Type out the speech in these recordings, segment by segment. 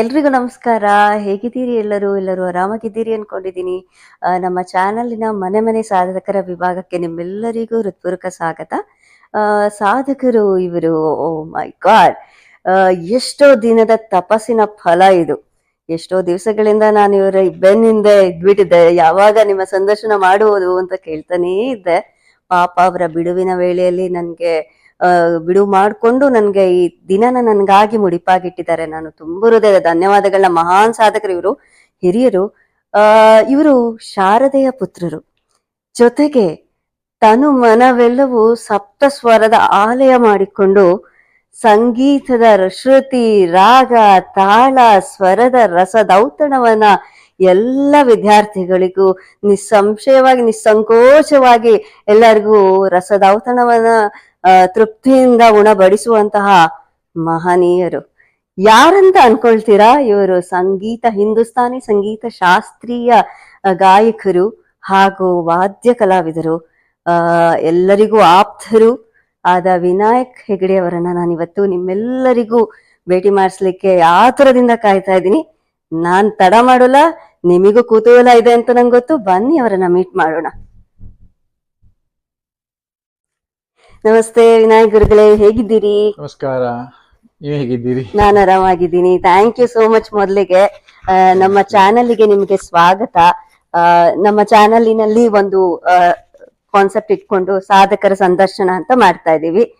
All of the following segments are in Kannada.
ಎಲ್ರಿಗೂ ನಮಸ್ಕಾರ. ಹೇಗಿದ್ದೀರಿ ಎಲ್ಲರೂ? ಎಲ್ಲರೂ ಆರಾಮಾಗಿದ್ದೀರಿ ಅನ್ಕೊಂಡಿದ್ದೀನಿ. ನಮ್ಮ ಚಾನಲಿನ ಮನೆ ಮನೆ ಸಾಧಕರ ವಿಭಾಗಕ್ಕೆ ನಿಮ್ಮೆಲ್ಲರಿಗೂ ಹೃತ್ಪೂರ್ವಕ ಸ್ವಾಗತ. ಸಾಧಕರು ಇವರು, ಓ ಮೈ ಗಾಡ್ ಎಷ್ಟೋ ದಿನದ ತಪಸ್ಸಿನ ಫಲ ಇದು. ಎಷ್ಟೋ ದಿವಸಗಳಿಂದ ನಾನು ಇವರ ಬೆನ್ನಿಂದ ಇದ್ಬಿಟ್ಟಿದ್ದೆ. ಯಾವಾಗ ನಿಮ್ಮ ಸಂದರ್ಶನ ಮಾಡುವುದು ಅಂತ ಕೇಳ್ತಾನೇ ಇದ್ದೆ. ಪಾಪ ಅವರ ಬಿಡುವಿನ ವೇಳೆಯಲ್ಲಿ ನನಗೆ ಬಿಡು ಬಿಡುವು ಮಾಡಿಕೊಂಡು ನನಗೆ ಈ ದಿನನ ನನ್ಗಾಗಿ ಮುಡಿಪಾಗಿಟ್ಟಿದ್ದಾರೆ. ನಾನು ತುಂಬ ಹೃದಯದ ಧನ್ಯವಾದಗಳನ್ನ ಮಹಾನ್ ಸಾಧಕರು ಇವರು, ಹಿರಿಯರು, ಆ, ಇವರು ಶಾರದೆಯ ಪುತ್ರರು. ಜೊತೆಗೆ ತನು ಮನವೆಲ್ಲವೂ ಸಪ್ತ ಸ್ವರದ ಆಲಯ ಮಾಡಿಕೊಂಡು ಸಂಗೀತದ ಶ್ರುತಿ, ರಾಗ, ತಾಳ, ಸ್ವರದ ರಸದೌತಣವನ್ನ ಎಲ್ಲ ವಿದ್ಯಾರ್ಥಿಗಳಿಗೂ ನಿಸ್ಸಂಶಯವಾಗಿ ನಿಸ್ಸಂಕೋಚವಾಗಿ ಎಲ್ಲರಿಗೂ ರಸದೌತಣವನ್ನ ಆ, ತೃಪ್ತಿಯಿಂದ ಉಣಬಡಿಸುವಂತಹ ಮಹನೀಯರು. ಯಾರಂತ ಅನ್ಕೊಳ್ತೀರಾ? ಇವರು ಸಂಗೀತ ಹಿಂದೂಸ್ತಾನಿ ಸಂಗೀತ ಶಾಸ್ತ್ರೀಯ ಗಾಯಕರು ಹಾಗೂ ವಾದ್ಯ ಕಲಾವಿದರು. ಎಲ್ಲರಿಗೂ ಆಪ್ತರು ಆದ ವಿನಾಯಕ್ ಹೆಗಡೆ ಅವರನ್ನ ನಾನಿವತ್ತು ನಿಮ್ಮೆಲ್ಲರಿಗೂ ಭೇಟಿ ಮಾಡಿಸ್ಲಿಕ್ಕೆ ಆತುರದಿಂದ ಕಾಯ್ತಾ ಇದ್ದೀನಿ. ನಾನ್ ತಡ ಮಾಡೋಲ್ಲ ನಿಮಿಗೂ ಕುತೂಹಲ ಇದೆ ಅಂತ ನಂಗೆ ಗೊತ್ತು. ಬನ್ನಿ ಅವರನ್ನ ಮೀಟ್ ಮಾಡೋಣ. ನಮಸ್ತೆ ವಿನಾಯಕ್ ಗುರುಗಳೇ ಹೇಗಿದ್ದೀರಿ? ನಮಸ್ಕಾರ. ನೀವು ಹೇಗಿದ್ದೀರಿ? ನಾನು ಆರಾಮಾಗಿದ್ದೀನಿ. ಥ್ಯಾಂಕ್ ಯು ಸೋ ಮಚ್ ಮೊದಲಿಗೆ. ನಮ್ಮ ಚಾನಲ್ಗೆ ನಿಮಗೆ ಸ್ವಾಗತ. ಆ, ನಮ್ಮ ಚಾನಲಿನಲ್ಲಿ ಒಂದು ಕಾನ್ಸೆಪ್ಟ್ ಇಟ್ಕೊಂಡು ಸಾಧಕರ ಸಂದರ್ಶನ ಅಂತ ಮಾಡ್ತಾ ಇದ್ದೀವಿ.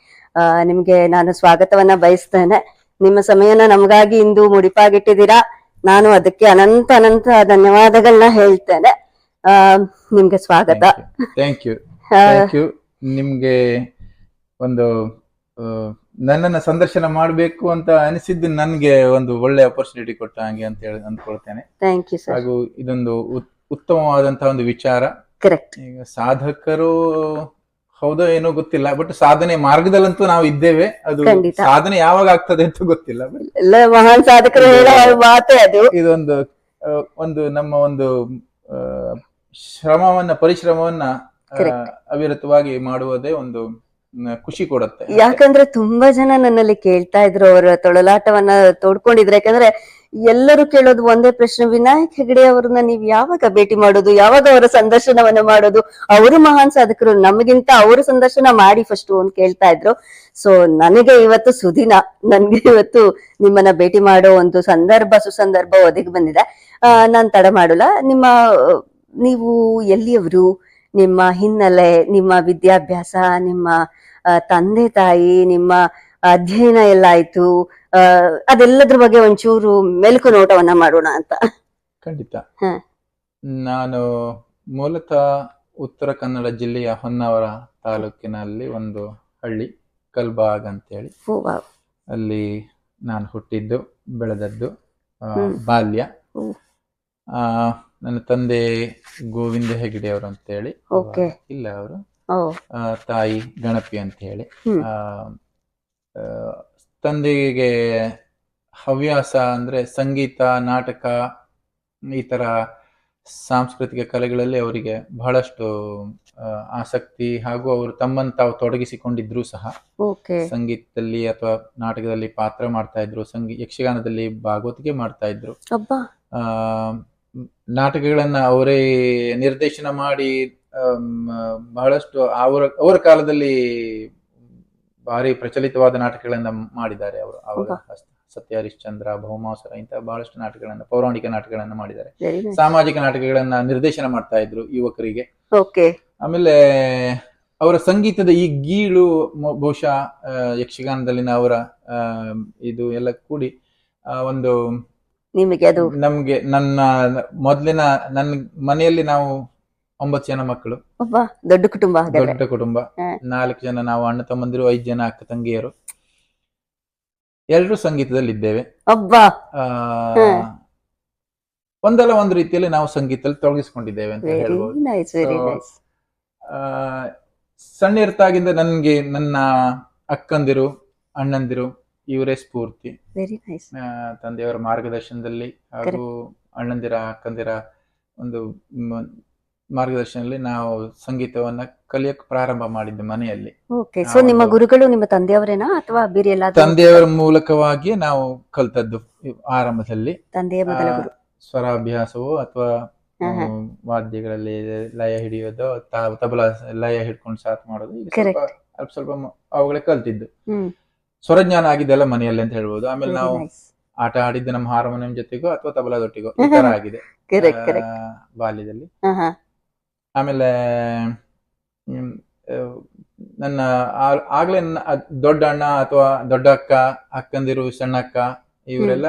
ನಿಮ್ಗೆ ನಾನು ಸ್ವಾಗತವನ್ನ ಬಯಸ್ತೇನೆ. ನಿಮ್ಮ ಸಮಯನ ನಮಗಾಗಿ ಇಂದು ಮುಡಿಪಾಗಿಟ್ಟಿದ್ದೀರಾ? ನಾನು ಅದಕ್ಕೆ ಅನಂತ ಅನಂತ ಧನ್ಯವಾದಗಳನ್ನ ಹೇಳ್ತೇನೆ. ನಿಮ್ಗೆ ಸ್ವಾಗತ. ಥ್ಯಾಂಕ್ ಯು ಥ್ಯಾಂಕ್ ಯು ನಿಮ್ಗೆ ಒಂದು ನನ್ನನ್ನು ಸಂದರ್ಶನ ಮಾಡಬೇಕು ಅಂತ ಅನಿಸಿದ್ದು ನನಗೆ ಒಂದು ಒಳ್ಳೆ ಅಪರ್ಚುನಿಟಿ ಕೊಟ್ಟ ಹಾಗೆ ಅಂತ ಹೇಳಿ ಅಂದ್ಕೊಳ್ತೇನೆ. ಥ್ಯಾಂಕ್ ಯು ಸರ್ ಹಾಗೂ ಇದೊಂದು ಉತ್- ಉತ್ತಮವಾದಂತಹ ಒಂದು ವಿಚಾರ. ಕರೆಕ್ಟ್ ಈಗ ಸಾಧಕರು ಹೌದೋ ಏನೋ ಗೊತ್ತಿಲ್ಲ. ಬಟ್ ಸಾಧನೆ ಮಾರ್ಗದಲ್ಲಂತೂ ನಾವು ಇದ್ದೇವೆ. ಅದು ಖಂಡಿತ. ಸಾಧನೆ ಯಾವಾಗ ಆಗ್ತದೆ ಅಂತ ಗೊತ್ತಿಲ್ಲ. But ಎಲ್ಲ ಮಹಾನ್ ಸಾಧಕರು ಹೇಳೋ ಮಾತೇ ಅದು. ಇದೊಂದು ಆ, ಒಂದು ನಮ್ಮ ಒಂದು ಆ, ಶ್ರಮವನ್ನ ಪರಿಶ್ರಮವನ್ನ ಆ, ಅವಿರತವಾಗಿ ಮಾಡುವುದೇ ಒಂದು ಖುಷಿ ಕೊಡುತ್ತೆ. ಯಾಕಂದ್ರೆ ತುಂಬಾ ಜನ ನನ್ನಲ್ಲಿ ಕೇಳ್ತಾ ಇದ್ರು ಅವರ ತೊಳಲಾಟವನ್ನ ತೋಡ್ಕೊಂಡಿದ್ರೆ. ಯಾಕಂದ್ರೆ ಎಲ್ಲರೂ ಕೇಳೋದು ಒಂದೇ ಪ್ರಶ್ನೆ. ವಿನಾಯಕ್ ಹೆಗಡೆ ಅವರನ್ನ ನೀವು ಯಾವಾಗ ಭೇಟಿ ಮಾಡೋದು? ಯಾವಾಗ ಅವರ ಸಂದರ್ಶನವನ್ನ ಮಾಡೋದು? ಅವರು ಮಹಾನ್ ಸಾಧಕರು. ನಮಗಿಂತ ಅವರು ಸಂದರ್ಶನ ಮಾಡಿ ಫಸ್ಟ್ ಅಂತ ಕೇಳ್ತಾ ಇದ್ರು. ಸೊ ನನಗೆ ಇವತ್ತು ಸುದಿನ. ನನ್ಗೆ ಇವತ್ತು ನಿಮ್ಮನ್ನ ಭೇಟಿ ಮಾಡೋ ಒಂದು ಸಂದರ್ಭ ಸುಸಂದರ್ಭ ಒದಗಿ ಬಂದಿದೆ. ಆ, ನಾನ್ ತಡ ಮಾಡಲ್ಲ. ನಿಮ್ಮ ನೀವು ಎಲ್ಲಿಯವರು? ನಿಮ್ಮ ಹಿನ್ನೆಲೆ ನಿಮ್ಮ ವಿದ್ಯಾಭ್ಯಾಸ ನಿಮ್ಮ ತಂದೆ ತಾಯಿ ನಿಮ್ಮ ಅಧ್ಯಯನ ಎಲ್ಲ ಆಯ್ತು. ಅದೆಲ್ಲದ್ರ ಬಗ್ಗೆ ಒಂಚೂರು ಮೆಲುಕು ನೋಟವನ್ನ ಮಾಡೋಣ ಅಂತ ಖಂಡಿತ ಹ. ನಾನು ಮೂಲತಃ ಉತ್ತರ ಕನ್ನಡ ಜಿಲ್ಲೆಯ ಹೊನ್ನಾವರ ತಾಲೂಕಿನಲ್ಲಿ ಒಂದು ಹಳ್ಳಿ ಕಲ್ಬಾಗ್ ಅಂತ ಹೇಳಿ ವಾವ್. ಅಲ್ಲಿ ನಾನು ಹುಟ್ಟಿದ್ದು ಬೆಳೆದದ್ದು ಆ, ಹ್ಮ್. ಬಾಲ್ಯ ಹ್ಮ್. ಆ, ನನ್ನ ತಂದೆ ಗೋವಿಂದ ಹೆಗಡೆ ಅವರು ಅಂತೇಳಿ Okay. ಇಲ್ಲ ಅವರು ಓ ತಾಯಿ ಗಣಪಿ ಅಂತ ಹೇಳಿ ಹ್ಮ್. ಆ, ಆ, ತಂದೆಗೆ ಹವ್ಯಾಸ ಅಂದ್ರೆ ಸಂಗೀತ ನಾಟಕ ಈ ಥರ ಸಾಂಸ್ಕೃತಿಕ ಕಲೆಗಳಲ್ಲಿ ಅವರಿಗೆ ಬಹಳಷ್ಟು ಆಸಕ್ತಿ ಹಾಗೂ ಅವರು ತಮ್ಮನ್ನು ತಾವು ತೊಡಗಿಸಿಕೊಂಡಿದ್ರು ಸಹ ಸಂಗೀತದಲ್ಲಿ ಅಥವಾ ನಾಟಕದಲ್ಲಿ ಪಾತ್ರ ಮಾಡ್ತಾ ಇದ್ರು ಸಂಗೀ ಯಕ್ಷಗಾನದಲ್ಲಿ ಭಾಗವತಿಕೆ ಮಾಡ್ತಾ ಇದ್ರು. ನಾಟಕಗಳನ್ನ ಅವರೇ ನಿರ್ದೇಶನ ಮಾಡಿ ಬಹಳಷ್ಟು ಅವರ ಅವರ ಕಾಲದಲ್ಲಿ ಭಾರಿ ಪ್ರಚಲಿತವಾದ ನಾಟಕಗಳನ್ನ ಮಾಡಿದ್ದಾರೆ ಅವರು. ಅವಾಗ ಸತ್ಯ ಹರಿಶ್ಚಂದ್ರ ಭೌಮಾಸುರ ಇಂತಹ ಬಹಳಷ್ಟು ನಾಟಕಗಳನ್ನ ಪೌರಾಣಿಕ ನಾಟಕಗಳನ್ನ ಮಾಡಿದ್ದಾರೆ. ಸಾಮಾಜಿಕ ನಾಟಕಗಳನ್ನ ನಿರ್ದೇಶನ ಮಾಡ್ತಾ ಇದ್ರು ಯುವಕರಿಗೆ. ಆಮೇಲೆ ಅವರ ಸಂಗೀತದ ಈ ಗೀಳು ಬಹುಶಃ ಯಕ್ಷಗಾನದಲ್ಲಿನ ಅವರ ಇದು ಎಲ್ಲ ಕೂಡಿ ಒಂದು ನಿಮಗೆ ಅದು ನಮ್ಗೆ ನನ್ನ ಮೊದಲಿನ ನನ್ನ ಮನೆಯಲ್ಲಿ ನಾವು ಒಂಬತ್ತು ಜನ ಮಕ್ಕಳು. ದೊಡ್ಡ ಕುಟುಂಬ ಹಾಗಾದ್ರೆ. ದೊಡ್ಡ ಕುಟುಂಬ. ಹ. ನಾಲ್ಕು ಜನ ನಾವು ಅಣ್ಣ ತಮ್ಮಂದಿರು ಐದು ಜನ ಅಕ್ಕ ತಂಗಿಯರು. ಎಲ್ಲರೂ ಸಂಗೀತದಲ್ಲಿ ಇದ್ದೇವೆ ಆ, ಹ. ಒಂದಲ್ಲ ಒಂದು ರೀತಿಯಲ್ಲಿ ನಾವು ಸಂಗೀತದಲ್ಲಿ ತೊಡಗಿಸ್ಕೊಂಡಿದ್ದೇವೆ ಅಂತ ವೆರಿ ಹೇಳ್ಬೋದು. ನೈಸ್ ವೆರಿ So, ನೈಸ್ ಆ, ಸಣ್ಣ ಇರ್ತಾಗಿಂದ ನನ್ಗೆ ನನ್ನ ಅಕ್ಕಂದಿರು ಅಣ್ಣಂದಿರು ಇವರೇ ಸ್ಫೂರ್ತಿ. ವೆರಿ ನೈಸ್ ಆ, ತಂದೆಯವರ ಮಾರ್ಗದರ್ಶನದಲ್ಲಿ ಹಾಗೂ ಅಣ್ಣಂದಿರ ಅಕ್ಕಂದಿರ ಒಂದು ಮ್, ಮಾರ್ಗದರ್ಶನದಲ್ಲಿ ನಾವು ಸಂಗೀತವನ್ನ ಕಲಿಯಕ್ಕೆ ಪ್ರಾರಂಭ ಮಾಡಿದ್ದೆ ಮನೆಯಲ್ಲಿ. ಓಕೆ ಸೊ ನಿಮ್ಮ ಹೌದು. ಗುರುಗಳು ನಿಮ್ಮ ತಂದೆಯವರೇನಾ ಅಥವಾ ಬೇರೆ ಎಲ್ಲಾದ್ರೂ? ತಂದೆಯವರ ಮೂಲಕವಾಗಿ ನಾವು ಕಲ್ತದ್ದು ಆರಂಭದಲ್ಲಿ. ತಂದೆಯ ಮೊದಲ ಆ, ಗುರು. ಸ್ವರಾಭ್ಯಾಸವು ಅಥವಾ ಹಾ, ಹಾ. ಹ್ಮ್, ವಾದ್ಯಗಳಲ್ಲಿ ಲಯ ಹಿಡಿಯೋದು ತ- ತಬಲಾ ಲಯ ಹಿಡ್ಕೊಂಡು ಸಾಥ್ ಮಾಡೋದು ಸ್ವಲ್ಪ Correct. ಅಲ್ಪ ಸ್ವಲ್ಪ ಮ- ಅವುಗಳೇ ಕಲ್ತಿದ್ದು. ಹ್ಮ್. ಸ್ವರಜ್ಞಾನ ಆಗಿದ್ದೆಲ್ಲ ಮನೆಯಲ್ಲಿ ಅಂತ ಹೇಳ್ಬೋದು. ಆಮೇಲೆ ನಾವು ಆಟ ಆಡಿದ್ದು ನಮ್ಮ ಹಾರ್ಮೋನಿಯಂ ಜೊತೆಗೋ ಅಥವಾ ತಬಲಾದೊಟ್ಟಿಗೋ ಈ ತರ ಆಗಿದೆ. ಕರೆಕ್ಟ್ ಆ, ಕರೆಕ್ಟ್ ಬಾಲ್ಯದಲ್ಲಿ. ಆಮೇಲೆ ನನ್ನ ಆಗ್ಲೇ ನನ್ನ ದೊಡ್ಡ ಅಣ್ಣ ಅಥವಾ ದೊಡ್ಡ ಅಕ್ಕ ಅಕ್ಕಂದಿರು ಸಣ್ಣ ಅಕ್ಕ ಇವರೆಲ್ಲ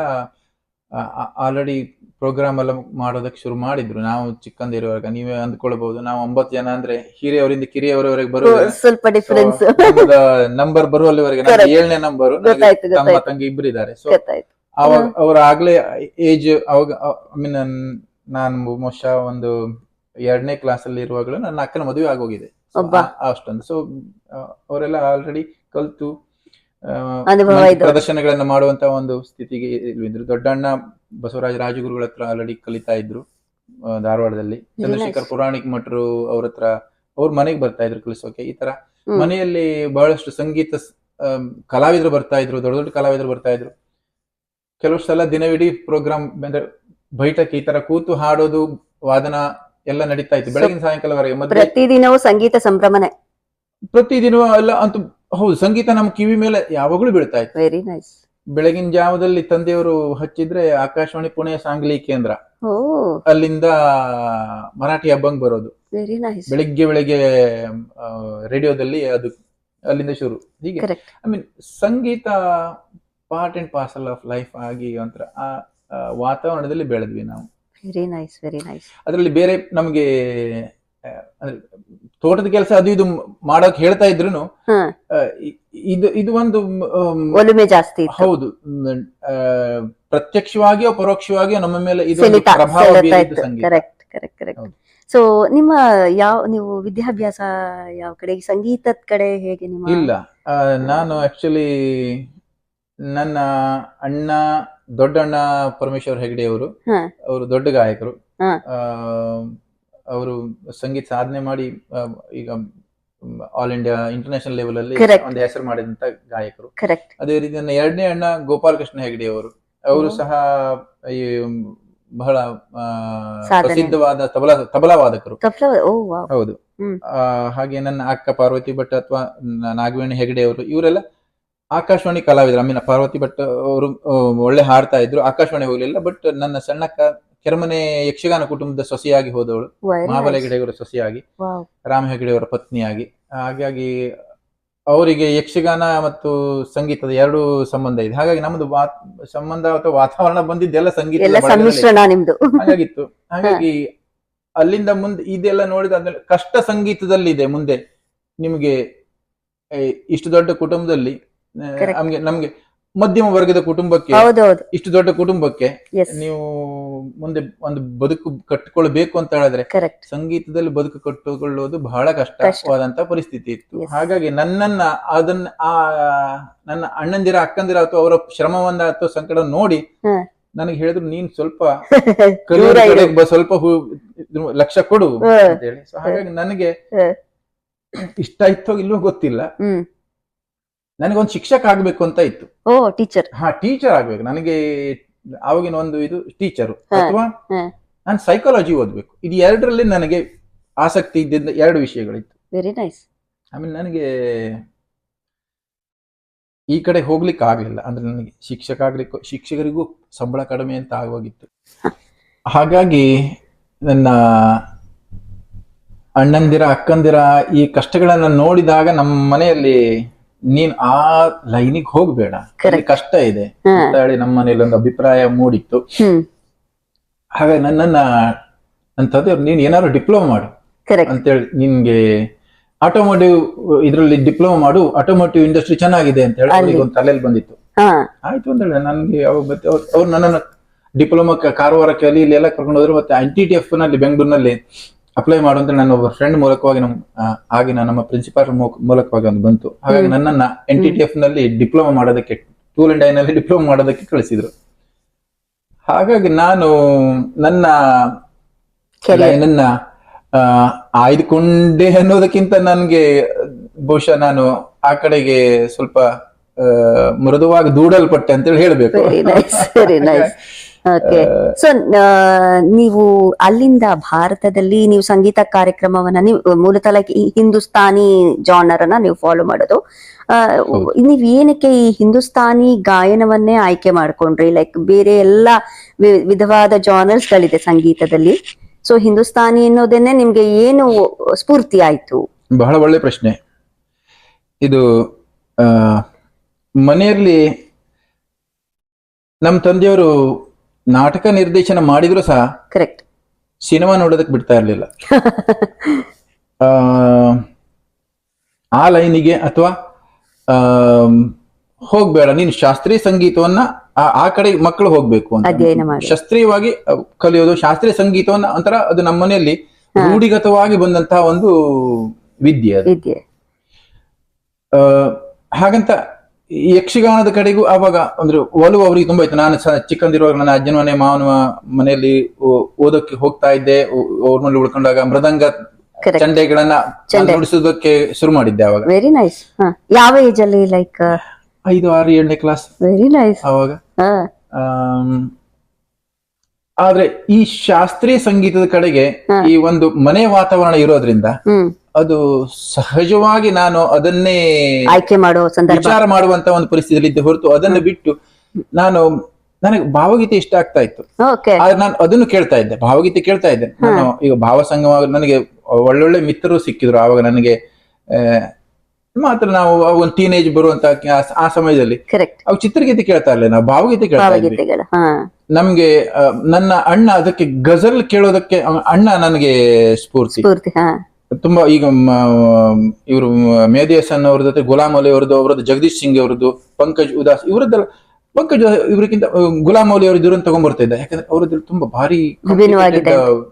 ಆಲ್ರೆಡಿ ಪ್ರೋಗ್ರಾಮ್ ಎಲ್ಲ ಮಾಡೋದಕ್ಕೆ ಶುರು ಮಾಡಿದ್ರು. ನಾವು ಚಿಕ್ಕಂದಿರುವಾಗ ನೀವೇ ಅಂದ್ಕೊಳ್ಬಹುದು. ನಾವು ಒಂಬತ್ತು ಜನ ಅಂದ್ರೆ ಹಿರಿಯವರಿಂದ ಕಿರಿಯವರವರೆಗೆ ಬರುವ ಸ್ವಲ್ಪ ಡಿಫರೆನ್ಸ್ ನಂಬರ್ ಬರುವಲ್ಲಿವರೆಗೆ. ಏಳನೇ ನಂಬರು ತಮ್ಮ ತಂಗಿ ಇಬ್ರು ಇದ್ದಾರೆ. ಸೊ ಅವಾಗ. ಅವ್ರ ಆಗ್ಲೇ ಏಜ್ ಅವಾಗ ಐ ಮೀನ್ ನಾನು ಮೋಶ ಒಂದು ಎರಡನೇ ಕ್ಲಾಸ್ ಅಲ್ಲಿ ಇರುವಾಗಲೂ ನನ್ನ ಅಕ್ಕನ ಮದುವೆ ಆಗೋಗಿದೆ. ಅಷ್ಟೊಂದು. ಸೊ ಅವರೆಲ್ಲ ಆಲ್ರೆಡಿ ಕಲ್ತು. ಪ್ರದರ್ಶನಗಳನ್ನ ಮಾಡುವಂತ ಒಂದು ಸ್ಥಿತಿಗೆ ಇದ್ರು ದೊಡ್ಡಣ್ಣ ಬಸವರಾಜ ರಾಜಗುರುಗಳ ಹತ್ರ ಆಲ್ರೆಡಿ ಕಲಿತಾ ಇದ್ರು ಧಾರವಾಡದಲ್ಲಿ. ಚಂದ್ರಶೇಖರ್. ಪುರಾಣಿಕ್ ಮಠರು ಅವ್ರ ಹತ್ರ ಅವ್ರ ಮನೆಗೆ ಬರ್ತಾ ಇದ್ರು ಕಲಿಸೋಕೆ. ಈ ತರ ಮನೆಯಲ್ಲಿ ಬಹಳಷ್ಟು ಸಂಗೀತ ಕಲಾವಿದರು ಬರ್ತಾ ಇದ್ರು ದೊಡ್ಡ ದೊಡ್ಡ ಕಲಾವಿದರು ಬರ್ತಾ ಇದ್ರು. ಕೆಲವು ಸಲ ದಿನವಿಡೀ ಪ್ರೋಗ್ರಾಮ್ ಅಂದ್ರೆ ಬೈಠಕ್ ಈ ತರ ಕೂತು ಹಾಡೋದು ವಾದನ ಎಲ್ಲ ನಡೀತಾ ಇತ್ತು. ಬೆಳಗಿನ ಸಾಯಂಕಾಲವರೆಗೆ ಪ್ರತಿದಿನವೂ ಸಂಗೀತ ಸಂಭ್ರಮನೆ. ಪ್ರತಿದಿನ ಎಲ್ಲ ಅಂತೂ ಹೌದು ಸಂಗೀತ ನಮ್ಮ ಕಿವಿ ಮೇಲೆ ಯಾವಾಗಲೂ ಬೀಳ್ತಾ ಇತ್ತು. ವೆರಿ ನೈಸ್ ಬೆಳಗಿನ ಜಾವದಲ್ಲಿ ತಂದೆಯವರು ಹಚ್ಚಿದ್ರೆ ಆಕಾಶವಾಣಿ ಪುಣೆ ಸಾಂಗ್ಲಿ ಕೇಂದ್ರ. ಅಲ್ಲಿಂದ ಮರಾಠಿ ಹಬ್ಬಂಗ್ ಬರೋದು. ಬೆಳಿಗ್ಗೆ ಬೆಳಿಗ್ಗೆ ರೇಡಿಯೋದಲ್ಲಿ ಅದು ಅಲ್ಲಿಂದ ಶುರು. ಹೀಗೆ. I mean Sangeetha part and parcel of life ಆಗಿ ಒಂಥರ ಆ ವಾತಾವರಣದಲ್ಲಿ ಬೆಳೆದ್ವಿ ನಾವು. ವೆರಿ ನೈಸ್ ವೆರಿ ನೈಸ್ ಅದರಲ್ಲಿ ಬೇರೆ ನಮಗೆ ಅಂದ್ರೆ ತೋಟದ ಕೆಲಸ ಅದು ಇದು ಮಾಡೋಕೆ ಹೇಳ್ತಾ ಇದ್ರು ಇದು ಇದು ಒಂದು ಒಲುಮೆ ಜಾಸ್ತಿ ಹೌದು. ಪ್ರತ್ಯಕ್ಷವಾಗಿಯೋ ಪರೋಕ್ಷವಾಗಿಯೋ ನಮ್ಮ ಮೇಲೆ ಇದು ಪ್ರಭಾವ ಕರೆಕ್ಟ್ ಕರೆಕ್ಟ್ ಕರೆಕ್ಟ್. ಸೊ ನಿಮ್ಮ ಯಾವ ನೀವು ವಿದ್ಯಾಭ್ಯಾಸ ಯಾವ ಕಡೆ ಸಂಗೀತದ ಕಡೆ ಹೇಗೆ ನಿಮ್ಮ ಇಲ್ಲ. ನಾನು ಆಕ್ಚುಲಿ ನನ್ನ ಅಣ್ಣ ದೊಡ್ಡಣ್ಣ ಪರಮೇಶ್ವರ್ ಹೆಗಡೆ ಅವರು. ಅವರು ದೊಡ್ಡ ಗಾಯಕರು. ಅವರು ಸಂಗೀತ ಸಾಧನೆ ಮಾಡಿ ಈಗ ಆಲ್ ಇಂಡಿಯಾ ಇಂಟರ್ನ್ಯಾಷನಲ್ ಲೆವೆಲ್ ಅಲ್ಲಿ ಒಂದು ಹೆಸರು ಮಾಡಿದಂತ ಗಾಯಕರು. ಅದೇ ರೀತಿ ನನ್ನ ಎರಡನೇ ಅಣ್ಣ ಗೋಪಾಲಕೃಷ್ಣ ಹೆಗಡೆ ಅವರು. ಅವರು. ಸಹ ಈ ಬಹಳ ಪ್ರಸಿದ್ಧವಾದ ತಬಲಾ ತಬಲಾ ವಾದಕರು ಹೌದು. ಹಾಗೆ ನನ್ನ ಅಕ್ಕ ಪಾರ್ವತಿ ಭಟ್ ಅಥವಾ ನಾಗವೇಣಿ ಹೆಗಡೆ ಅವರು ಇವರೆಲ್ಲ ಆಕಾಶವಾಣಿ ಕಲಾವಿದರು ಐ ಮೀನ್ ಪಾರ್ವತಿ ಭಟ್ ಅವರು ಒಳ್ಳೆ ಹಾಡ್ತಾ ಇದ್ರು. ಆಕಾಶವಾಣಿ ಹೋಗ್ಲಿಲ್ಲ ಬಟ್ ನನ್ನ ಸಣ್ಣಕ್ಕ ಕೆರಮನೆ ಯಕ್ಷಗಾನ ಕುಟುಂಬದ ಸೊಸೆಯಾಗಿ ಹೋದವಳು. ಮಹಾಬಲ ಹೆಗಡೆ ಅವರ ಸೊಸೆಯಾಗಿ ರಾಮ ಹೆಗಡೆಯವರ ಪತ್ನಿಯಾಗಿ. ಹಾಗಾಗಿ ಅವರಿಗೆ ಯಕ್ಷಗಾನ ಮತ್ತು ಸಂಗೀತದ ಎರಡು ಸಂಬಂಧ ಇದೆ. ಹಾಗಾಗಿ ನಮ್ಮದು ಸಂಬಂಧ ಅಥವಾ ವಾತಾವರಣ ಬಂದಿದ್ದೆಲ್ಲ ಸಂಗೀತ ಹಾಗಾಗಿತ್ತು. ಹಾಗಾಗಿ ಅಲ್ಲಿಂದ ಮುಂದೆ ಇದೆಲ್ಲ ನೋಡಿದಾದ್ಮೇಲೆ ಕಷ್ಟ ಸಂಗೀತದಲ್ಲಿ ಇದೆ ಮುಂದೆ. ನಿಮಗೆ ಇಷ್ಟು ದೊಡ್ಡ ಕುಟುಂಬದಲ್ಲಿ. ನಮ್ಗೆ ನಮ್ಗೆ ಮಧ್ಯಮ ವರ್ಗದ ಕುಟುಂಬಕ್ಕೆ ಹೌದೌದು. ಇಷ್ಟು ದೊಡ್ಡ ಕುಟುಂಬಕ್ಕೆ ನೀವು ಮುಂದೆ ಒಂದು ಬದುಕು ಕಟ್ಟಿಕೊಳ್ಬೇಕು ಅಂತ ಹೇಳಿದ್ರೆ ಸಂಗೀತದಲ್ಲಿ ಬದುಕು ಕಟ್ಟಿಕೊಳ್ಳುವುದು ಬಹಳ ಕಷ್ಟವಾದಂತ ಪರಿಸ್ಥಿತಿ ಇತ್ತು. ಹಾಗಾಗಿ ನನ್ನನ್ನ ಅದನ್ನ ಆ ನನ್ನ ಅಣ್ಣಂದಿರ ಅಕ್ಕಂದಿರ ಅಥವಾ ಅವರ ಶ್ರಮವನ್ನ ಅಥವಾ ಸಂಕಟ ನೋಡಿ. ನನಗೆ ಹೇಳಿದ್ರು ನೀನ್ ಸ್ವಲ್ಪ ಸ್ವಲ್ಪ ಲಕ್ಷ ಕೊಡು ಅಂತ ಹೇಳಿ. ಸೊ ಹಾಗಾಗಿ ನನಗೆ ಇಷ್ಟ ಇತ್ತೋ ಇಲ್ವೋ ಗೊತ್ತಿಲ್ಲ. ನನಗೊಂದು ಶಿಕ್ಷಕ ಆಗ್ಬೇಕು ಅಂತ ಇತ್ತು. ಓ ಟೀಚರ್. ಹಾ ಟೀಚರ್ ಆಗ್ಬೇಕು. ನನಗೆ ಆವಾಗಿನ ಒಂದು ಇದು ಟೀಚರ್. ಅಥವಾ ನಾನು ಸೈಕಾಲಜಿ ಓದ್ಬೇಕು. ಇದು ಎರಡರಲ್ಲಿ ನನಗೆ ಆಸಕ್ತಿ ಇದ್ದಿದ್ದ ಎರಡು ವಿಷಯಗಳಿತ್ತು. ವೆರಿ ನೈಸ್ ಆಮೇಲೆ ನನಗೆ ಈ ಕಡೆ ಹೋಗ್ಲಿಕ್ಕೆ ಆಗ್ಲಿಲ್ಲ. ಅಂದ್ರೆ ನನಗೆ ಶಿಕ್ಷಕ ಆಗ್ಲಿಕ್ಕೆ ಶಿಕ್ಷಕರಿಗೂ ಸಂಬಳ ಕಡಿಮೆ ಅಂತ ಆಗೋಗಿತ್ತು. ಹಾಗಾಗಿ ನನ್ನ ಅಣ್ಣಂದಿರ ಅಕ್ಕಂದಿರ ಈ ಕಷ್ಟಗಳನ್ನ ನೋಡಿದಾಗ ನಮ್ಮ ಮನೆಯಲ್ಲಿ ನೀನ್ ಆ ಲೈನಿಗೆ ಹೋಗ್ಬೇಡ. ಅಲ್ಲಿ ಕಷ್ಟ ಇದೆ. ಅಂತ ಹೇಳಿ ನಮ್ಮ ಮನೇಲಿ ಒಂದು ಅಭಿಪ್ರಾಯ ಮೂಡಿತ್ತು. ಹಾಗೆ ಹಾಗಾಗಿ ನನ್ನನ್ನ ನನ್ನ ತಂದೆಯವ್ರು ನೀನ್ ಏನಾದ್ರು ಡಿಪ್ಲೊಮಾ ಮಾಡು. ಅಂತ ಅಂತೇಳಿ ನಿನ್ಗೆ ಆಟೋಮೋಟಿವ್ ಇದರಲ್ಲಿ ಡಿಪ್ಲೊಮಾ ಮಾಡು ಆಟೋಮೋಟಿವ್ ಇಂಡಸ್ಟ್ರಿ ಚೆನ್ನಾಗಿದೆ ಅಂತ ಹೇಳಿ. ಅವ್ರಿಗೆ ಒಂದು ತಲೆಯಲ್ಲಿ ಬಂದಿತ್ತು. ಆಯ್ತು ಅಂತ ಹೇಳಿ ನನ್ಗೆ ಮತ್ತೆ ಅವ್ರು ನನ್ನ ನನ್ನನ್ನು ಡಿಪ್ಲೊಮಾ ಕಾರವಾರ ಕಲಿ ಇಲ್ಲಿ ಎಲ್ಲ ಕರ್ಕೊಂಡು ಹೋದ್ರು ಮತ್ತೆ ಐ ಟಿ ಟಿ ಎಫ್ನಲ್ಲಿ ಬೆಂಗಳೂರಿನಲ್ಲಿ ಅಪ್ಲೈ ಮಾಡುವಂತ ನನ್ನ ಒಬ್ಬ ಫ್ರೆಂಡ್ ಮೂಲಕವಾಗಿ ನಮ್ಮ ಆ, ಆಗಿನ ನಮ್ಮ ಪ್ರಿನ್ಸಿಪಾಲ್ ಮೂಲಕವಾಗಿ ಒಂದು ಬಂತು. ಹಾಗಾಗಿ. ನನ್ನನ್ನ ಎನ್ ಟಿ ಟಿ ಎಫ್ನಲ್ಲಿ ಡಿಪ್ಲೊಮಾ ಮಾಡೋದಕ್ಕೆ ಟೂಲ್ ಅಂಡ್ ಐನಲ್ಲಿ ಡಿಪ್ಲೊಮಾ ಮಾಡೋದಕ್ಕೆ ಕಳಿಸಿದ್ರು. ಹಾಗಾಗಿ ನಾನು ನನ್ನ ನನ್ನ ಆಯ್ದುಕೊಂಡೆ ಅನ್ನೋದಕ್ಕಿಂತ ನನ್ಗೆ ಬಹುಶಃ ನಾನು ಆ ಕಡೆಗೆ ಸ್ವಲ್ಪ ಮೃದುವಾಗಿ ದೂಡಲ್ಪಟ್ಟೆ ಅಂತೇಳಿ ಹೇಳ್ಬೇಕು. ಓಕೆ ಸೊ ನೀವು ಅಲ್ಲಿಂದ ಭಾರತದಲ್ಲಿ ನೀವು ಸಂಗೀತ ಕಾರ್ಯಕ್ರಮವನ್ನ ನೀವು ಮೂಲತಃ ಲೈಕ್ ಹಿಂದೂಸ್ತಾನಿ ಜಾನರ್ ಅನ್ನ ನೀವು ಫಾಲೋ ಮಾಡೋದು. ನೀವು ನೀವ್ ಏನಕ್ಕೆ ಈ ಹಿಂದೂಸ್ತಾನಿ ಗಾಯನವನ್ನೇ ಆಯ್ಕೆ ಮಾಡ್ಕೊಂಡ್ರಿ? ಲೈಕ್ ಬೇರೆ ಎಲ್ಲ ವಿಧವಾದ ಜಾನರ್ಸ್ ಗಳಿದೆ ಸಂಗೀತದಲ್ಲಿ. ಸೊ ಹಿಂದೂಸ್ತಾನಿ ಅನ್ನೋದನ್ನೇ ನಿಮ್ಗೆ ಏನು ಸ್ಫೂರ್ತಿ ಆಯ್ತು? ಬಹಳ ಒಳ್ಳೆ ಪ್ರಶ್ನೆ. ಇದು ಮನೆಯಲ್ಲಿ ನಮ್ಮ ತಂದೆಯವರು ನಾಟಕ ನಿರ್ದೇಶನ ಮಾಡಿದ್ರು ಸಹ ಕರೆಕ್ಟ್ ಸಿನಿಮಾ ನೋಡೋದಕ್ಕೆ ಬಿಡ್ತಾ ಇರಲಿಲ್ಲ. ಆ ಲೈನಿಗೆ ಅಥವಾ ಹೋಗ್ಬೇಡ ನೀನು ಶಾಸ್ತ್ರೀಯ ಸಂಗೀತವನ್ನ ಆ- ಆ ಕಡೆ ಮಕ್ಕಳು ಹೋಗ್ಬೇಕು ಅಂತ. ಶಾಸ್ತ್ರೀಯವಾಗಿ ಕಲಿಯೋದು ಶಾಸ್ತ್ರೀಯ ಸಂಗೀತವನ್ನ ಒಂಥರ ಅದು ನಮ್ಮ ಮನೆಯಲ್ಲಿ ರೂಢಿಗತವಾಗಿ ಬಂದಂತಹ ಒಂದು ವಿದ್ಯೆ ಅದು. ಆ, ಹಾಗಂತ ಯಕ್ಷಗಾನದ ಕಡೆಗೂ ಆವಾಗ ಅಂದ್ರೆ ಒಲವು ಅವರಿಗೆ ತುಂಬಾ ಇತ್ತು. ನಾನು ಚಿಕ್ಕಂದಿರುವಾಗ ನನ್ನ ಅಜ್ಜನ ಮನೆ ಮಾವನ ಮನೆಯಲ್ಲಿ ಓದೋಕೆ ಹೋಗ್ತಾ ಇದ್ದೆ. ಅವ್ರ ಮನೇಲಿ ಉಳ್ಕೊಂಡಾಗ ಮೃದಂಗ ಚಂಡೆಗಳನ್ನ ಚಂಡೆ. ನುಡಿಸೋದಕ್ಕೆ ಶುರು ಮಾಡಿದ್ದೆ ಅವಾಗ. ವೆರಿ ನೈಸ್ ಯಾವ ಏಜ್ ಅಲ್ಲಿ ಲೈಕ್ ಐದು ಆರು ಏಳನೇ ಕ್ಲಾಸ್ ವೆರಿ ನೈಸ್ ಅವಾಗ. ಆದ್ರೆ ಈ ಶಾಸ್ತ್ರೀಯ ಸಂಗೀತದ ಕಡೆಗೆ ಈ ಒಂದು ಮನೆ ವಾತಾವರಣ ಇರೋದ್ರಿಂದ ಅದು ಸಹಜವಾಗಿ ನಾನು ಅದನ್ನೇ ಆಯ್ಕೆ ಮಾಡೋ ಸಂದರ್ಭ. ವಿಚಾರ ಮಾಡುವಂತ ಒಂದು ಪರಿಸ್ಥಿತಿಯಲ್ಲಿ ಇದ್ದೆ ಹೊರತು ಅದನ್ನು ಬಿಟ್ಟು ನಾನು ನನಗೆ ಭಾವಗೀತೆ ಇಷ್ಟ ಆಗ್ತಾ ಇತ್ತು. ಆದ್ರೆ ನಾನು ಅದನ್ನು ಕೇಳ್ತಾ ಇದ್ದೆ ಭಾವಗೀತೆ ಕೇಳ್ತಾ ಇದ್ದೆ. ನಾನು ಈಗ ಭಾವಸಂಗಮ ನನಗೆ ಒಳ್ಳೊಳ್ಳೆ ಮಿತ್ರರು ಸಿಕ್ಕಿದ್ರು ಆವಾಗ ನನಗೆ ಮಾತ್ರ ನಾವು ಒಂದು ಟೀನೇಜ್ ಬರುವಂತ ಆ- ಸಮಯದಲ್ಲಿ. ಅವು ಚಿತ್ರಗೀತೆ ಕೇಳ್ತಾ ಇರಲಿಲ್ಲ ನಾವು ಭಾವಗೀತೆ ಕೇಳ್ತಾ ಇದ್ವಿ. ನಮ್ಗೆ ನನ್ನ ಅಣ್ಣ ಅದಕ್ಕೆ ಗಜಲ್ ಕೇಳೋದಕ್ಕೆ ಅಣ್ಣ ನನಗೆ ಸ್ಫೂರ್ತಿ. ತುಂಬಾ ಈಗ ಇವರು ಮೇದಿ ಹಸನ್ ಅವ್ರ ಜೊತೆ ಗುಲಾಮ್ ಅಲಿ ಅವ್ರದ್ದು ಅವರದ್ದು ಜಗದೀಶ್ ಸಿಂಗ್ ಅವರದ್ದು ಪಂಕಜ್ ಉದಾಸ್ ಇವರದ್ದೆಲ್ಲ ಪಂಕಜ್ ಇವರಿಗಿಂತ ಗುಲಾಮ್ ಅಲಿ ಅವ್ರ ದೂರ ತಗೊಂಡ್ಬರ್ತಾ ಇದ್ದ. ಯಾಕಂದ್ರೆ ಅವ್ರದ್ದು ತುಂಬಾ ಭಾರಿ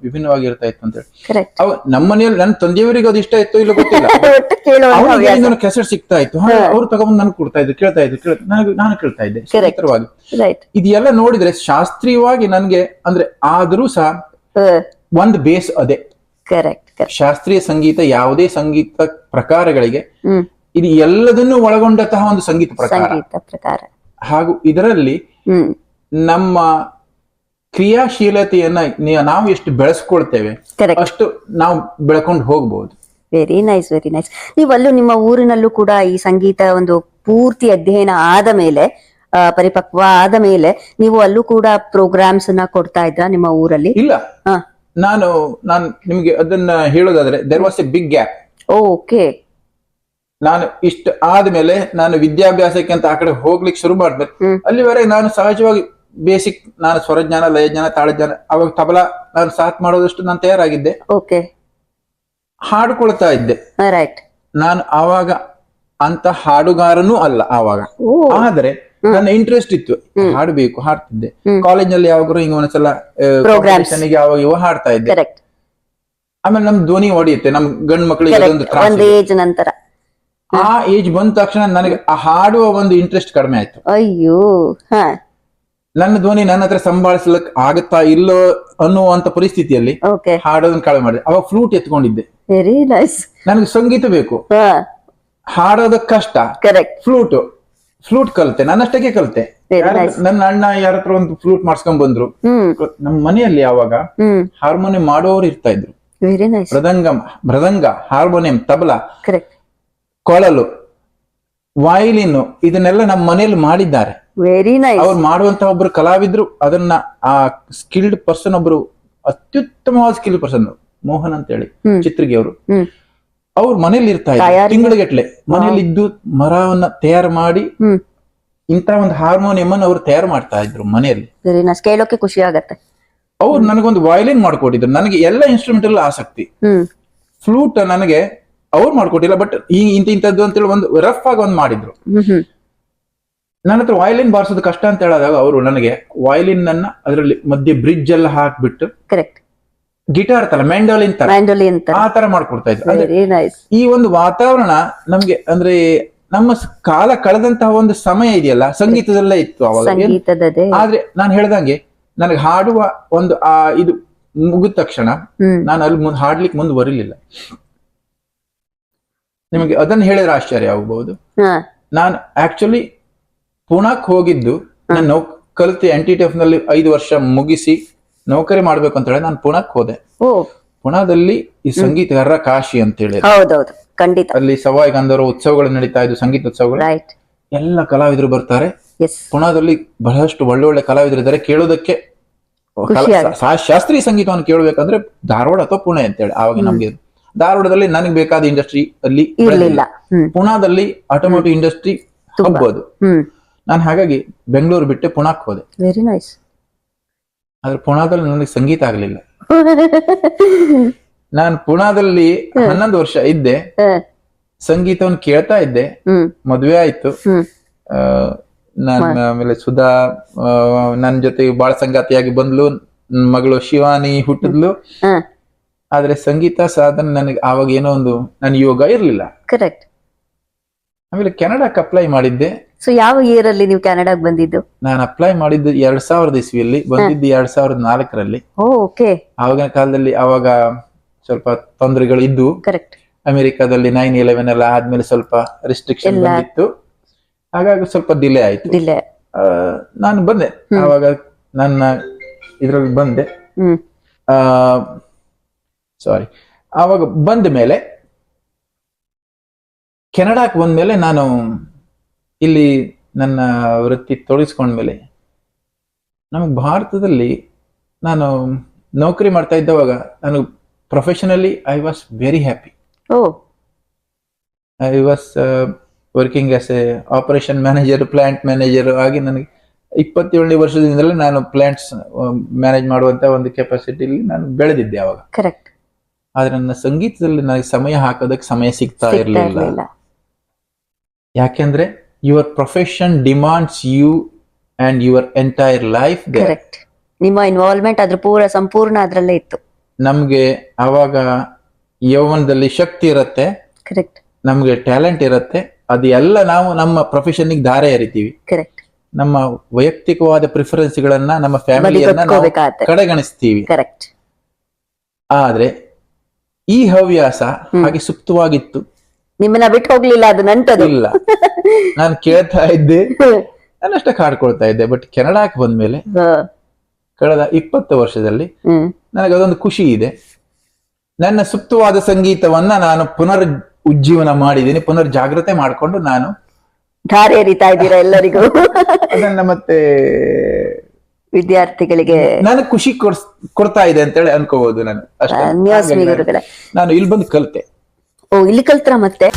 ವಿಭಿನ್ನವಾಗಿ ಇರ್ತಾ ಇತ್ತು ಅಂತ ಹೇಳಿ. ನಮ್ಮ ಮನೆಯಲ್ಲಿ ನನ್ನ ತಂದೆಯವರಿಗೆ ಅದು ಇಷ್ಟ ಇತ್ತು ಇಲ್ಲ ಗೊತ್ತಿಲ್ಲ. ಕೆಸೆಟ್ ಸಿಗ್ತಾ ಇತ್ತು. ಅವ್ರು ತಗೊಂಡ್ ನನ್ ಕೊಡ್ತಾ ಇದ್ರು ಕೇಳ್ತಾ ಇದ್ರು ನನಗೆ ನಾನು ಕೇಳ್ತಾ ಇದ್ದೆ. ರೈಟ್ ಇದೆಲ್ಲ ನೋಡಿದ್ರೆ ಶಾಸ್ತ್ರೀಯವಾಗಿ ನನ್ಗೆ ಅಂದ್ರೆ ಆದ್ರೂ ಸಹ ಒಂದ್ ಬೇಸ್ ಅದೇ. ಕರೆಕ್ಟ್ ಶಾಸ್ತ್ರೀಯ ಸಂಗೀತ ಯಾವುದೇ ಸಂಗೀತ ಪ್ರಕಾರಗಳಿಗೆ ಇದು ಎಲ್ಲದನ್ನೂ ಒಳಗೊಂಡಂತಹ ಒಂದು ಸಂಗೀತ ಪ್ರಕಾರ. ಪ್ರಕಾರ. ಹಾಗೂ ಇದರಲ್ಲಿ ನಮ್ಮ ಕ್ರಿಯಾಶೀಲತೆಯನ್ನ ನಾವು ಎಷ್ಟು ಬೆಳೆಸ್ಕೊಳ್ತೇವೆ ಅಷ್ಟು ನಾವು ಬೆಳ್ಕೊಂಡು ಹೋಗ್ಬಹುದು ವೆರಿ ನೈಸ್ ವೆರಿ ನೈಸ್ ನೀವು ಅಲ್ಲೂ ನಿಮ್ಮ ಊರಿನಲ್ಲೂ ಕೂಡ ಈ ಸಂಗೀತ ಒಂದು ಪೂರ್ತಿ ಅಧ್ಯಯನ ಆದ ಮೇಲೆ ಪರಿಪಕ್ವ ಆದ ಮೇಲೆ ನೀವು ಅಲ್ಲೂ ಕೂಡ ಪ್ರೋಗ್ರಾಮ್ಸ್ ಅನ್ನ ಕೊಡ್ತಾ ಇದ್ರ ನಿಮ್ಮ ಊರಲ್ಲಿ? ಇಲ್ಲ. ನಾನು ನಾನು ನಿಮಗೆ ಅದನ್ನ ಹೇಳೋದಾದ್ರೆ there was a big gap okay. ನಾನು ಇಷ್ಟ ಆದ್ಮೇಲೆ ನಾನು ವಿದ್ಯಾಭ್ಯಾಸಕ್ಕೆ ಅಂತ ಆ ಕಡೆ ಹೋಗ್ಲಿಕ್ಕೆ ಶುರು ಮಾಡಿದ್ಮೇಲೆ ಹ್ಮ್. ಅಲ್ಲಿವರೆಗೆ ನಾನು ಸಹಜವಾಗಿ ಬೇಸಿಕ್ ನಾನು ಸ್ವರಜ್ಞಾನ ಲಯಜ್ಞಾನ ತಾಳಜ್ಞಾನ ಅವಾಗ ತಬಲಾ ನಾನು ಸಾಥ್ ಮಾಡೋದಷ್ಟು ನಾನು ತಯಾರಾಗಿದ್ದೆ. ಓಕೆ. ಹಾಡ್ಕೊಳ್ತಾ ಇದ್ದೆ. ರೈಟ್ ನಾನು ಆವಾಗ ಅಂತ ಹಾಡುಗಾರನೂ ಅಲ್ಲ ಆವಾಗ. ಆದ್ರೆ ನನ್ನ ಇಂಟ್ರೆಸ್ಟ್ ಇತ್ತು. ಹಾಡಬೇಕು ಹಾಡ್ತಿದ್ದೆ. ಕಾಲೇಜ್ನಲ್ಲಿ ಯಾವಾಗಲೂ ಹಿಂಗ ಒಂದ್ಸಲ ಯಾವಾಗ ಇವ ಹಾಡ್ತಾ ಇದ್ದೆ. ಆಮೇಲೆ ನಮ್ ಧ್ವನಿ ಹೊಡೆಯುತ್ತೆ. ನಮ್ ಗಂಡ್ ಮಕ್ಕಳಿಗೆ ನಂತರ. ಆ ಏಜ್ ಬಂದ ತಕ್ಷಣ ನನಗೆ ಆ ಹಾಡುವ ಒಂದು ಇಂಟ್ರೆಸ್ಟ್ ಕಡಿಮೆ ಆಯ್ತು. ಅಯ್ಯೋ ನನ್ನ ಧ್ವನಿ ನನ್ನ ಹತ್ರ ಸಂಭಾಳಿಸಲಕ್ ಆಗುತ್ತಾ ಇಲ್ಲೋ ಅನ್ನುವಂತ ಪರಿಸ್ಥಿತಿಯಲ್ಲಿ ಹಾಡೋದನ್ನ ಕಡಿಮೆ ಮಾಡಿದೆ. ಅವಾಗ ಫ್ಲೂಟ್ ಎತ್ಕೊಂಡಿದ್ದೆ. ನನಗೆ ಸಂಗೀತ ಬೇಕು. ಹಾಡೋದಕ್ ಕಷ್ಟ. ಫ್ಲೂಟ್ ಫ್ಲೂಟ್ ಕಲಿತೆ. ನನ್ನಷ್ಟಕ್ಕೆ ಕಲಿತೆ. ನನ್ನ ಅಣ್ಣ ಯಾರ ಹತ್ರ ಒಂದು ಫ್ಲೂಟ್ ಮಾಡ್ಸ್ಕೊಂಡ್ ಬಂದ್ರು. ನಮ್ಮ ಮನೆಯಲ್ಲಿ ಯಾವಾಗ ಹಾರ್ಮೋನಿಯಂ ಮಾಡೋರು ಇರ್ತಾ ಇದ್ರು. ಮೃದಂಗ ಮೃದಂಗ ಹಾರ್ಮೋನಿಯಂ ತಬಲಾ ಕೊಳಲು ವಾಯಿಲಿನ್ ಇದನ್ನೆಲ್ಲ ನಮ್ಮ ಮನೆಯಲ್ಲಿ ಮಾಡಿದ್ದಾರೆ. ವೆರಿ ನೈಸ್ ಅವ್ರು ಮಾಡುವಂತ ಒಬ್ರು ಕಲಾವಿದ್ರು. ಅದನ್ನ ಆ ಸ್ಕಿಲ್ಡ್ ಪರ್ಸನ್ ಒಬ್ರು ಅತ್ಯುತ್ತಮವಾದ ಸ್ಕಿಲ್ಡ್ ಪರ್ಸನ್ ಮೋಹನ್ ಅಂತ ಹೇಳಿ. ಚಿತ್ರಗಿ ಅವರು ಅವ್ರು ಮನೇಲಿ ಇರ್ತಾ ಇದ್ರು ತಿಂಗಳ ತಿಂಗಳಿಗಟ್ಲೆ. ಮನೇಲಿ ಇದ್ದು ಮರವನ್ನ ತಯಾರು ಮಾಡಿ ಇಂತ ಒಂದು ಹಾರ್ಮೋನಿಯಂ ಅನ್ನು ಅವ್ರು ತಯಾರು ಮಾಡ್ತಾ ಇದ್ರು ಮನೆಯಲ್ಲಿ ಕೇಳೋಕೆ ಖುಷಿ ಆಗತ್ತೆ. ಅವ್ರು ನನಗೊಂದು ವಯಲಿನ್ ಮಾಡ್ಕೊಟ್ಟಿದ್ರು. ನನಗೆ ಎಲ್ಲ ಇನ್ಸ್ಟ್ರೂಮೆಂಟ್ ಅಲ್ಲೂ ಆಸಕ್ತಿ. ಫ್ಲೂಟ್ ನನಗೆ ಅವ್ರು ಮಾಡ್ಕೊಟ್ಟಿಲ್ಲ ಬಟ್ ಈ ಇಂತ ಇಂಥದ್ದು ಅಂತೇಳಿ ಒಂದು ರಫ್ ಆಗಿ ಒಂದು ಮಾಡಿದ್ರು. ನನ್ನ ಹತ್ರ ವಯಲಿನ್ ಬಾರಿಸೋದು ಕಷ್ಟ ಅಂತ ಹೇಳಿದಾಗ ಅವರು ನನಗೆ ವಯಲಿನ್ ಅನ್ನ ಅದರಲ್ಲಿ ಮಧ್ಯೆ ಬ್ರಿಡ್ಜ್ ಎಲ್ಲ ಹಾಕ್ಬಿಟ್ಟು ಕರೆಕ್ಟ್ ಗಿಟಾರ್ ತರ ಮ್ಯಾಂಡೋಲಿನ್ ತರ. ಮ್ಯಾಂಡೋಲಿನ್ ತರ. ಆ ತರ ಮಾಡ್ಕೊಡ್ತಾ ಇದ್ರು. ಈ ಒಂದು ವಾತಾವರಣ ನಮ್ಗೆ ಅಂದ್ರೆ ನಮ್ಮ ಕಾಲ ಕಳೆದಂತಹ ಒಂದು ಸಮಯ ಇದೆಯಲ್ಲ ಸಂಗೀತದಲ್ಲೇ ಇತ್ತು ಅವಾಗ ಆದ್ರೆ ನಾನು ಹೇಳ್ದಂಗೆ ನನಗೆ ಹಾಡುವ ಒಂದು ಆ ಇದು ಮುಗಿದ ತಕ್ಷಣ ನಾನು ಅಲ್ಲಿ ಮುಂದೆ ಹಾಡ್ಲಿಕ್ಕೆ ಬರಲಿಲ್ಲ. ನಿಮಗೆ ಅದನ್ನ ಹೇಳಿದ್ರೆ ಆಶ್ಚರ್ಯ ಆಗಬಹುದು. ನಾನು ಆಕ್ಚುಲಿ ಪುಣಕ್ ಹೋಗಿದ್ದು ನಾನು ಕಲಿತು ಎನ್ ಟಿ ಟಿ ಎಫ್ನಲ್ಲಿ ಐದು ವರ್ಷ ಮುಗಿಸಿ ನೌಕರಿ ಮಾಡ್ಬೇಕು ಅಂತ ಹೇಳಿ ನಾನು ಪುಣಕ್ ಹೋದೆ. ಓ. ಪುಣಾದಲ್ಲಿ ಈ ಸಂಗೀತಗಾರರ ಕಾಶಿ ಅಂತ ಹೇಳಿ ಹೌದೌದು ಖಂಡಿತ. ಅಲ್ಲಿ ಸವಾಯಿ ಗಂಧರ್ವ ಉತ್ಸವಗಳು ನಡೀತಾ ಇದ್ದು ಸಂಗೀತ ಉತ್ಸವಗಳು. ರೈಟ್ ಎಲ್ಲ ಕಲಾವಿದರು ಬರ್ತಾರೆ. ಎಸ್ ಪುಣಾದಲ್ಲಿ ಬಹಳಷ್ಟು ಒಳ್ಳೆ ಒಳ್ಳೆ ಕಲಾವಿದರು ಇದ್ದಾರೆ. ಕೇಳೋದಕ್ಕೆ ಕಲಾ- ಆಗುತ್ತೆ. ಶಾ- ಶಾಸ್ತ್ರೀಯ ಸಂಗೀತವನ್ನು ಕೇಳಬೇಕಂದ್ರೆ ಧಾರವಾಡ ಅಥವಾ ಪುಣೆ ಅಂತೇಳಿ ಆವಾಗ ನಮ್ಗೆ ಧಾರವಾಡದಲ್ಲಿ ನನಗೆ ಬೇಕಾದ ಇಂಡಸ್ಟ್ರಿ ಅಲ್ಲಿ ಇರ್ಲಿಲ್ಲ. ಹ್ಮ್. ಪುಣಾದಲ್ಲಿ ಆಟೋಮೋಟಿವ್ ಇಂಡಸ್ಟ್ರಿ ಹಬ್ಬೋದು. ಹ್ಮ್. ನಾನು ಹಾಗಾಗಿ ಬೆಂಗಳೂರು ಬಿಟ್ಟು ಪುಣಾಕ್ ಹೋದೆ. ವೆರಿ ನೈಸ್ ಆದ್ರೆ ಪುಣಾದಲ್ಲಿ ನನಗೆ ಸಂಗೀತ ಆಗ್ಲಿಲ್ಲ. ನಾನು ಪುಣಾದಲ್ಲಿ ಹನ್ನೊಂದು ವರ್ಷ ಇದ್ದೆ. ಸಂಗೀತವನ್ನು ಕೇಳ್ತಾ ಇದ್ದೆ. ಮದ್ವೆ ಆಯ್ತು. ನಾನು ಆಮೇಲೆ ಸುಧಾ ನನ್ನ ಜೊತೆ ಬಾಳ ಸಂಗಾತಿಯಾಗಿ ಬಂದ್ಲು. ಮಗಳು ಶಿವಾನಿ ಹುಟ್ಟಿದ್ಲು. ಆದ್ರೆ ಸಂಗೀತ ಸಾಧನೆ ನನಗೆ ಆವಾಗ ಏನೋ ಒಂದು ನನ್ನ ಯೋಗ ಇರ್ಲಿಲ್ಲ. ಕರೆಕ್ಟ್ ಆಮೇಲೆ ಕೆನಡಾಕ್ ಅಪ್ಲೈ ಮಾಡಿದ್ದೆ. ಸೊ ಯಾವ ಇಯರ್ ಅಲ್ಲಿ ನೀವು ಕೆನಡಾಗ್ ಬಂದಿದ್ದು? ನಾನು ಅಪ್ಲೈ ಮಾಡಿದ್ದು ಎರಡ್ ಸಾವಿರದ ಇಸ್ವಿಯಲ್ಲಿ ಬಂದಿದ್ದು ಎರಡ್ ಸಾವಿರದ ನಾಲ್ಕರಲ್ಲಿ. ಓಕೆ ಆವಾಗಿನ ಕಾಲದಲ್ಲಿ ಅವಾಗ ಸ್ವಲ್ಪ ತೊಂದರೆಗಳು ಇದ್ದು ಕರೆಕ್ಟ್ ಅಮೆರಿಕಾದಲ್ಲಿ ನೈನ್ ಇಲೆವೆನ್ ಎಲ್ಲ ಆದ್ಮೇಲೆ ಸ್ವಲ್ಪ ರಿಸ್ಟ್ರಿಕ್ಷನ್. ಬಂದಿತ್ತು. ಹಾಗಾಗಿ ಸ್ವಲ್ಪ ಡಿಲೇ ಆಯ್ತು. ಡಿಲೇ ನಾನು ಬಂದೆ. ಆವಾಗ ನನ್ನ ಇದ್ರಲ್ಲಿ ಬಂದೆ. ಸಾರಿ ಆವಾಗ ಬಂದ ಮೇಲೆ ಕೆನಡಾಕ್ ಬಂದ್ಮೇಲೆ ನಾನು ಇಲ್ಲಿ ನನ್ನ ವೃತ್ತಿ ತೊಡಗಿಸ್ಕೊಂಡ್ಮೇಲೆ ನಮಗೆ ಭಾರತದಲ್ಲಿ ನಾನು ನೌಕರಿ ಮಾಡ್ತಾ ಇದ್ದವಾಗ ನಾನು professionally I was very happy I was working as a operation manager plant manager ಆಗಿ ನನಗೆ ಇಪ್ಪತ್ತೇಳನೇ ವರ್ಷದಿಂದಲೇ ನಾನು ಪ್ಲಾಂಟ್ಸ್ ಮ್ಯಾನೇಜ್ ಮಾಡುವಂತ ಒಂದು ಕೆಪಾಸಿಟಿಲಿ ನಾನು ಬೆಳೆದಿದ್ದೆ ಅವಾಗ. ಕರೆಕ್ಟ್ ಆದ್ರೆ ನನ್ನ ಸಂಗೀತದಲ್ಲಿ ನನಗೆ ಸಮಯ ಹಾಕೋದಕ್ಕೆ ಸಮಯ ಸಿಗ್ತಾ ಇರಲಿಲ್ಲ. ಇರ್ಲಿಲ್ಲ. Your profession demands you and your entire life correct ನಿಮ್ಮ ಇನ್ವಾಲ್ವ್ಮೆಂಟ್ ಅದ್ರ ಪೂರ ಸಂಪೂರ್ಣ ಅದರಲ್ಲೇ ಇತ್ತು. ನಮ್ಗೆ ಅವಾಗ ಯೌವನದಲ್ಲಿ ಶಕ್ತಿ ಇರತ್ತೆ. ಕರೆಕ್ಟ್ ನಮ್ಗೆ ಟ್ಯಾಲೆಂಟ್ ಇರತ್ತೆ. ಅದು ಎಲ್ಲ ನಾವು ನಮ್ಮ ಪ್ರೊಫೆಷನ್ಗೆ ದಾರೆ ಎರಿತೀವಿ. ಕರೆಕ್ಟ್ ನಮ್ಮ ವೈಯಕ್ತಿಕವಾದ ಪ್ರಿಫರೆನ್ಸ್ ಗಳನ್ನ ನಮ್ಮ ಫ್ಯಾಮಿಲಿಯನ್ನ ನಾವು ಬದಿಗೊತ್ಕೋಬೇಕಾಗತ್ತೆ. ಕಡೆಗಣಿಸ್ತೀವಿ. ಕರೆಕ್ಟ್ ಆದ್ರೆ ಈ ಹವ್ಯಾಸ ಹಾಗೆ ಸುಪ್ತವಾಗಿತ್ತು. ನಿಮ್ಮನ್ನ ಬಿಟ್ಟು ಹೋಗ್ಲಿಲ್ಲ ಅದು ನಂಟದು. ಇಲ್ಲ. ನಾನು ಕೇಳ್ತಾ ಇದ್ದೆ. ನಾನಷ್ಟೇ ಕಾಡ್ಕೊಳ್ತಾ ಇದ್ದೆ ಬಟ್ ಕೆನಡಾಕ್ ಬಂದ್ಮೇಲೆ. ಕಳೆದ ಇಪ್ಪತ್ತು ವರ್ಷದಲ್ಲಿ ನನಗೆ ಅದೊಂದು ಖುಷಿ ಇದೆ. ನನ್ನ ಸುಪ್ತವಾದ ಸಂಗೀತವನ್ನ ನಾನು ಪುನರ್ ಉಜ್ಜೀವನ ಮಾಡಿದ್ದೀನಿ ಪುನರ್ ಜಾಗ್ರತೆ ಮಾಡಿಕೊಂಡು ನಾನು ಧಾರೆ ಎರಿತಾ ಇದ್ದೀರಾ ಎಲ್ಲರಿಗೂ? ಅದನ್ನ ಮತ್ತೆ ವಿದ್ಯಾರ್ಥಿಗಳಿಗೆ. ನನಗೆ ಖುಷಿ ಕೊಡ್ಸ್ ಕೊಡ್ತಾ ಇದೆ ಅಂತೇಳಿ ಅನ್ಕೋಬಹುದು ನಾನು. ಅಷ್ಟೇ. ಧನ್ಯವಾದ ಹಾಗಾಗಿ ನಾನು- ನಾನು ಇಲ್ಲಿ ಬಂದು ಕಲಿತೆ. ಓ ಇಲ್ಲಿ ಕಲ್ತ್ರ ಮತ್ತೆ?